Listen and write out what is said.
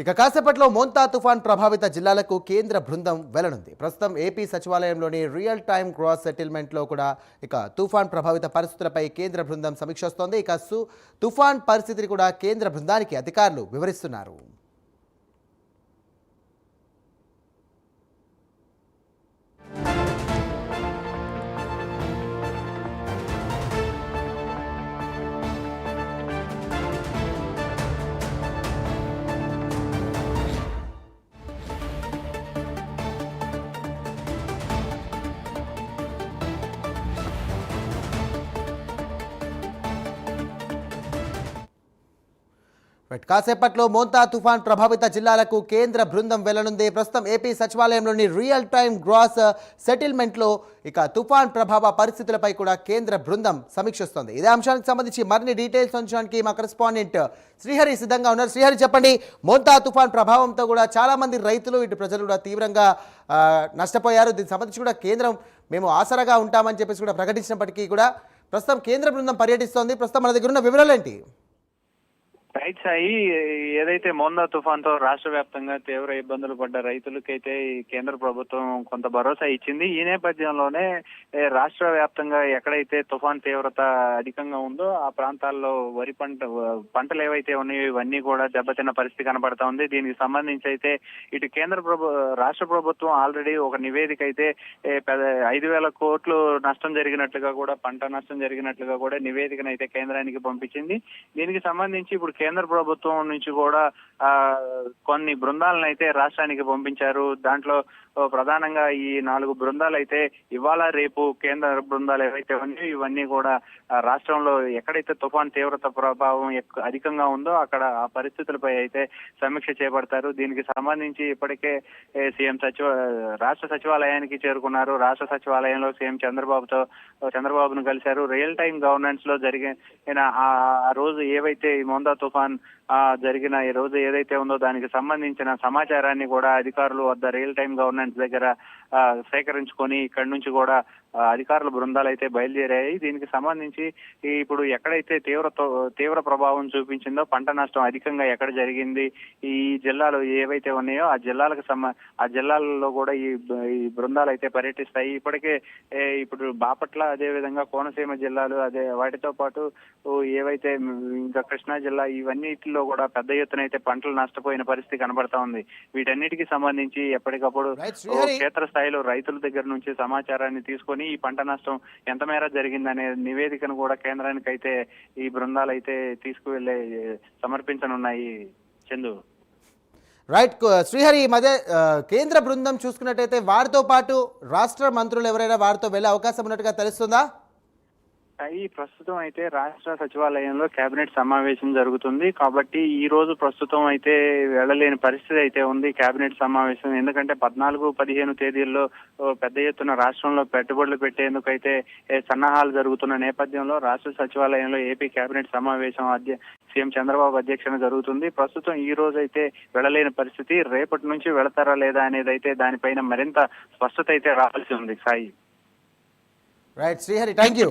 ఇక కాసేపట్లో మోంతా తుఫాన్ ప్రభావిత జిల్లాలకు కేంద్ర బృందం వెళ్ళనుంది. ప్రస్తుతం ఏపీ సచివాలయంలోని రియల్ టైమ్ క్రాస్ సెటిల్మెంట్లో కూడా ఇక తుఫాన్ ప్రభావిత పరిస్థితులపై కేంద్ర బృందం సమీక్షిస్తోంది ఇక తుఫాన్ పరిస్థితిని కూడా కేంద్ర బృందానికి అధికారులు వివరిస్తున్నారు. కాసేపట్లో మోంతా తుఫాన్ ప్రభావిత జిల్లాలకు కేంద్ర బృందం వెళ్ళనుంది. ప్రస్తుతం ఏపీ సచివాలయంలోని రియల్ టైమ్ గ్రాస్ సెటిల్మెంట్లో ఇక తుఫాన్ ప్రభావ పరిస్థితులపై కూడా కేంద్ర బృందం సమీక్షిస్తోంది. ఇదే అంశానికి సంబంధించి మరిన్ని డీటెయిల్స్ ఉంచడానికి మా కరెస్పాండెంట్ uh, శ్రీహరి సిద్ధంగా ఉన్నారు. శ్రీహరి చెప్పండి మోంతా తుఫాన్ ప్రభావంతో కూడా చాలామంది రైతులు ఇటు ప్రజలు కూడా తీవ్రంగా uh, నష్టపోయారు. దీనికి సంబంధించి కూడా కేంద్రం మేము ఆసరాగా ఉంటామని చెప్పేసి కూడా ప్రకటించినప్పటికీ కూడా ప్రస్తుతం కేంద్ర బృందం పర్యటిస్తోంది. ప్రస్తుతం మన దగ్గర ఉన్న వివరాలు ఏంటి రైట్ సాయి ఏదైతే మోందా తుఫాన్తో రాష్ట్ర వ్యాప్తంగా తీవ్ర ఇబ్బందులు పడ్డ రైతులకైతే కేంద్ర ప్రభుత్వం కొంత భరోసా ఇచ్చింది. ఈ నేపథ్యంలోనే రాష్ట్ర వ్యాప్తంగా ఎక్కడైతే తుఫాన్ తీవ్రత అధికంగా ఉందో ఆ ప్రాంతాల్లో వరి పంట పంటలు ఏవైతే ఉన్నాయో ఇవన్నీ కూడా దెబ్బతిన్న పరిస్థితి కనబడతా ఉంది. దీనికి సంబంధించి అయితే ఇటు కేంద్ర ప్రభు రాష్ట్ర ప్రభుత్వం ఆల్రెడీ ఒక నివేదిక అయితే పెద్ద ఐదు వేల కోట్లు నష్టం జరిగినట్లుగా కూడా పంట నష్టం జరిగినట్లుగా కూడా నివేదికను అయితే కేంద్రానికి పంపించింది. దీనికి సంబంధించి ఇప్పుడు కేంద్ర ప్రభుత్వం నుంచి కూడా ఆ కొన్ని బృందాలను అయితే రాష్ట్రానికి పంపించారు. దాంట్లో ప్రధానంగా ఈ నాలుగు బృందాలు అయితే ఇవాళ రేపు కేంద్ర బృందాలు ఏవైతే ఉన్నాయో ఇవన్నీ కూడా రాష్ట్రంలో ఎక్కడైతే తుఫాన్ తీవ్రత ప్రభావం అధికంగా ఉందో అక్కడ ఆ పరిస్థితులపై అయితే సమీక్ష చేపడతారు. దీనికి సంబంధించి ఇప్పటికే సీఎం సచివ రాష్ట్ర సచివాలయానికి చేరుకున్నారు. రాష్ట్ర సచివాలయంలో సీఎం చంద్రబాబుతో చంద్రబాబును కలిశారు. రియల్ టైం గవర్నెన్స్లో జరిగిన ఆ రోజు ఏవైతే ఈ తుఫాన్ ఆ జరిగిన ఈ రోజు ఏదైతే ఉందో దానికి సంబంధించిన సమాచారాన్ని కూడా అధికారులు వద్ద రియల్ టైం గవర్నెన్స్ దగ్గర ఆ, సేకరించుకొని ఇక్కడి నుంచి కూడా అధికారుల బృందాలు అయితే బయలుదేరాయి. దీనికి సంబంధించి ఇప్పుడు ఎక్కడైతే తీవ్ర తో- తీవ్ర ప్రభావం చూపించిందో పంట నష్టం అధికంగా ఎక్కడ జరిగింది ఈ జిల్లాలు ఏవైతే ఉన్నాయో ఆ జిల్లాలకు సంబ ఆ జిల్లాలలో కూడా ఈ బృందాలు అయితే పర్యటిస్తాయి. ఇప్పటికే ఇప్పుడు బాపట్ల అదే విధంగా కోనసీమ జిల్లాలు అదే వాటితో పాటు ఏవైతే ఇంకా కృష్ణా జిల్లా ఇవన్నిటిలో కూడా పెద్ద ఎత్తున అయితే పంటలు నష్టపోయిన పరిస్థితి కనబడతా ఉంది. వీటన్నిటికీ సంబంధించి ఎప్పటికప్పుడు క్షేత్ర స్థాయిలో రైతుల దగ్గర నుంచి సమాచారాన్ని తీసుకొని ఈ పంట నష్టం ఎంత మేర జరిగిందనే నివేదికను కూడా కేంద్రానికి అయితే ఈ బృందాలు అయితే తీసుకువెళ్ళే సమర్పించనున్నాయి. చందు. రైట్ శ్రీహరి మధ్య కేంద్ర బృందం చూసుకున్నట్టయితే వారితో పాటు రాష్ట్ర మంత్రులు ఎవరైనా వారితో వెళ్ళే అవకాశం ఉన్నట్టుగా తెలుస్తుందా? ఈ ప్రస్తుతం అయితే రాష్ట్ర సచివాలయంలో కేబినెట్ సమావేశం జరుగుతుంది. కాబట్టి ఈ రోజు ప్రస్తుతం అయితే వెళ్ళలేని పరిస్థితి అయితే ఉంది కేబినెట్ సమావేశం. ఎందుకంటే పద్నాలుగు పదిహేను తేదీల్లో పెద్ద ఎత్తున రాష్ట్రంలో పెట్టుబడులు పెట్టేందుకు అయితే సన్నాహాలు జరుగుతున్న నేపథ్యంలో రాష్ట్ర సచివాలయంలో ఏపీ కేబినెట్ సమావేశం అధ్య సీఎం చంద్రబాబు అధ్యక్షన జరుగుతుంది. ప్రస్తుతం ఈ రోజు అయితే వెళ్ళలేని పరిస్థితి. రేపటి నుంచి వెళతారా లేదా అనేది అయితే దానిపైన మరింత స్పష్టత అయితే రావాల్సి ఉంది. Sai. Right Srihari thank you